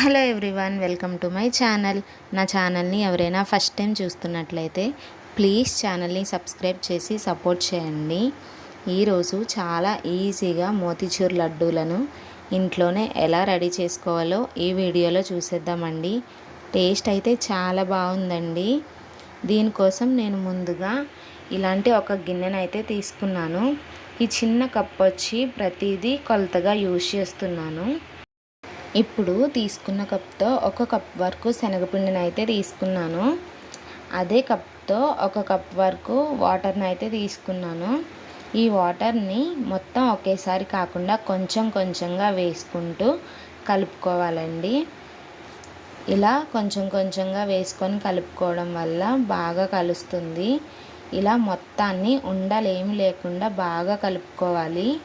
Hello everyone welcome to my channel. నా ఛానల్ని ఎవరైనా ఫస్ట్ టైం చూస్తున్నట్లయితే ప్లీజ్ ఛానల్ని సబ్స్క్రైబ్ చేసి సపోర్ట్ చేయండి. ఈరోజు చాలా ఈజీగా మోతిచూర్ లడ్డూలను ఇంట్లోనే ఎలా రెడీ చేసుకోవాలో ఈ వీడియోలో చూసేద్దామండి. టేస్ట్ అయితే చాలా బాగుందండి. దీనికోసం నేను ముందుగా ఇలాంటి ఒక గిన్నెనైతే తీసుకున్నాను. ఈ చిన్న కప్ వచ్చి ప్రతిదీ కొలతగా యూజ్ చేస్తున్నాను. ఇప్పుడు తీసుకున్న కప్తో ఒక కప్ వరకు శనగపిండిని అయితే తీసుకున్నాను. అదే కప్తో ఒక కప్ వరకు వాటర్ని అయితే తీసుకున్నాను. ఈ వాటర్ని మొత్తం ఒకేసారి కాకుండా కొంచెం కొంచెంగా వేసుకుంటూ కలుపుకోవాలండి. ఇలా కొంచెం కొంచెంగా వేసుకొని కలుపుకోవడం వల్ల బాగా కలుస్తుంది. ఇలా మొత్తాన్ని ఉండలేమి లేకుండా బాగా కలుపుకోవాలి.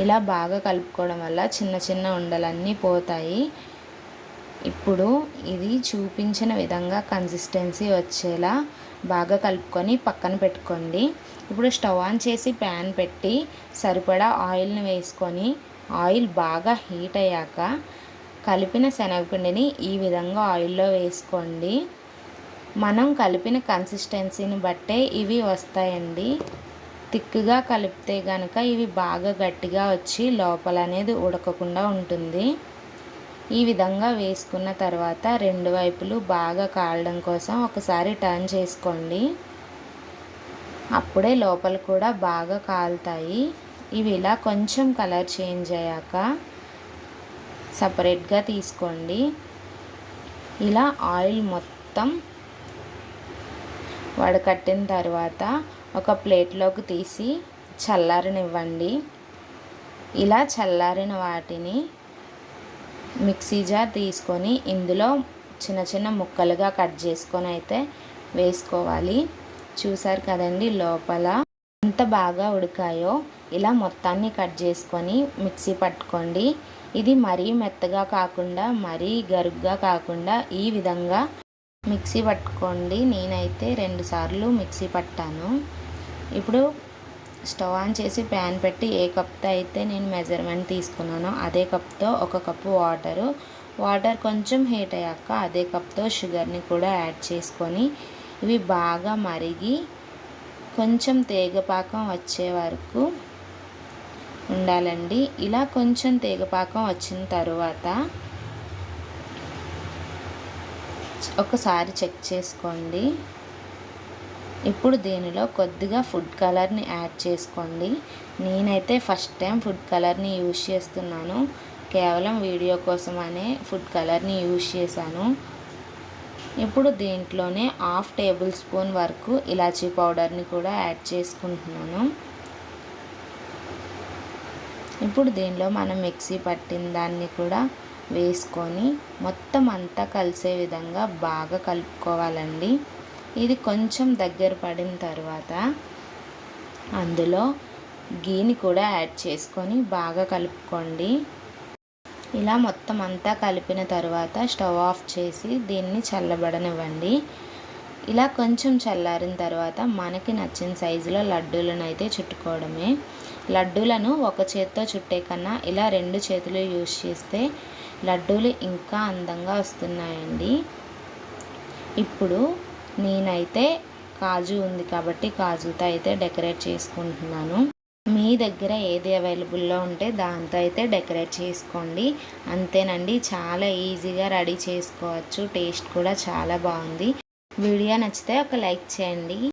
ఇలా బాగా కలుపుకోవడం వల్ల చిన్న చిన్న ఉండలన్నీ పోతాయి. ఇప్పుడు ఇది చూపించిన విధంగా కన్సిస్టెన్సీ వచ్చేలా బాగా కలుపుకొని పక్కన పెట్టుకోండి. ఇప్పుడు స్టవ్ ఆన్ చేసి ప్యాన్ పెట్టి సరిపడా ఆయిల్ని వేసుకొని ఆయిల్ బాగా హీట్ అయ్యాక కలిపిన శనగపిండిని ఈ విధంగా ఆయిల్లో వేసుకోండి. మనం కలిపిన కన్సిస్టెన్సీని బట్టే ఇవి వస్తాయండి. థిక్గా కలిపితే కనుక ఇవి బాగా గట్టిగా వచ్చి లోపల అనేది ఉడకకుండా ఉంటుంది. ఈ విధంగా వేసుకున్న తర్వాత రెండు వైపులు బాగా కాలడం కోసం ఒకసారి టర్న్ చేసుకోండి. అప్పుడే లోపల కూడా బాగా కాలుతాయి. ఇవి ఇలా కొంచెం కలర్ చేంజ్ అయ్యాక సపరేట్గా తీసుకోండి. ఇలా ఆయిల్ మొత్తం వడకట్టిన తర్వాత ఒక ప్లేట్లోకి తీసి చల్లారనివ్వండి. ఇలా చల్లారిన వాటిని మిక్సీ జార్ తీసుకొని ఇందులో చిన్న చిన్న ముక్కలుగా కట్ చేసుకొని అయితే వేసుకోవాలి. చూసారు కదండి లోపల ఎంత బాగా ఉడికాయో. ఇలా మొత్తాన్ని కట్ చేసుకొని మిక్సీ పట్టుకోండి. ఇది మరీ మెత్తగా కాకుండా మరీ గరుగ్గా కాకుండా ఈ విధంగా మిక్సీ పట్టుకోండి. నేనైతే రెండు సార్లు మిక్సీ పట్టాను. ఇప్పుడు స్టవ్ ఆన్ చేసి ప్యాన్ పెట్టి ఏ కప్తో అయితే నేను మెజర్మెంట్ తీసుకున్నానో అదే కప్తో ఒక కప్పు వాటరు. వాటర్ కొంచెం హీట్ అయ్యాక అదే కప్తో షుగర్ని కూడా యాడ్ చేసుకొని ఇవి బాగా మరిగి కొంచెం తేగపాకం వచ్చే వరకు ఉండాలండి. ఇలా కొంచెం తేగపాకం వచ్చిన తర్వాత ఒకసారి చెక్ చేసుకోండి. ఇప్పుడు దీనిలో కొద్దిగా ఫుడ్ కలర్ని యాడ్ చేసుకోండి. నేనైతే ఫస్ట్ టైం ఫుడ్ కలర్ని యూజ్ చేస్తున్నాను. కేవలం వీడియో కోసమనే ఫుడ్ కలర్ని యూజ్ చేశాను. ఇప్పుడు దీంట్లోనే హాఫ్ టేబుల్ స్పూన్ వరకు ఇలాచీ పౌడర్ని కూడా యాడ్ చేసుకుంటున్నాను. ఇప్పుడు దీనిలో మనం మిక్సీ పట్టిన దాన్ని కూడా వేసుకొని మొత్తం అంతా కలిసే విధంగా బాగా కలుపుకోవాలండి. ఇది కొంచెం దగ్గర పడిన తర్వాత అందులో గీని కూడా యాడ్ చేసుకొని బాగా కలుపుకోండి. ఇలా మొత్తం అంతా కలిపిన తర్వాత స్టవ్ ఆఫ్ చేసి దీన్ని చల్లబడనివ్వండి. ఇలా కొంచెం చల్లారిన తర్వాత మనకి నచ్చిన సైజులో లడ్డూలను అయితే చుట్టుకోవడమే. లడ్డూలను ఒక చేత్తో చుట్టే కన్నా ఇలా రెండు చేతులు యూజ్ చేస్తే లడ్డూలు ఇంకా అందంగా వస్తున్నాయండి. ఇప్పుడు నేనైతే కాజు ఉంది కాబట్టి కాజుతో అయితే డెకరేట్ చేసుకుంటున్నాను. మీ దగ్గర ఏది అవైలబుల్లో ఉంటే దాంతో అయితే డెకరేట్ చేసుకోండి. అంతేనండి చాలా ఈజీగా రెడీ చేసుకోవచ్చు. టేస్ట్ కూడా చాలా బాగుంది. వీడియో నచ్చితే ఒక లైక్ చేయండి.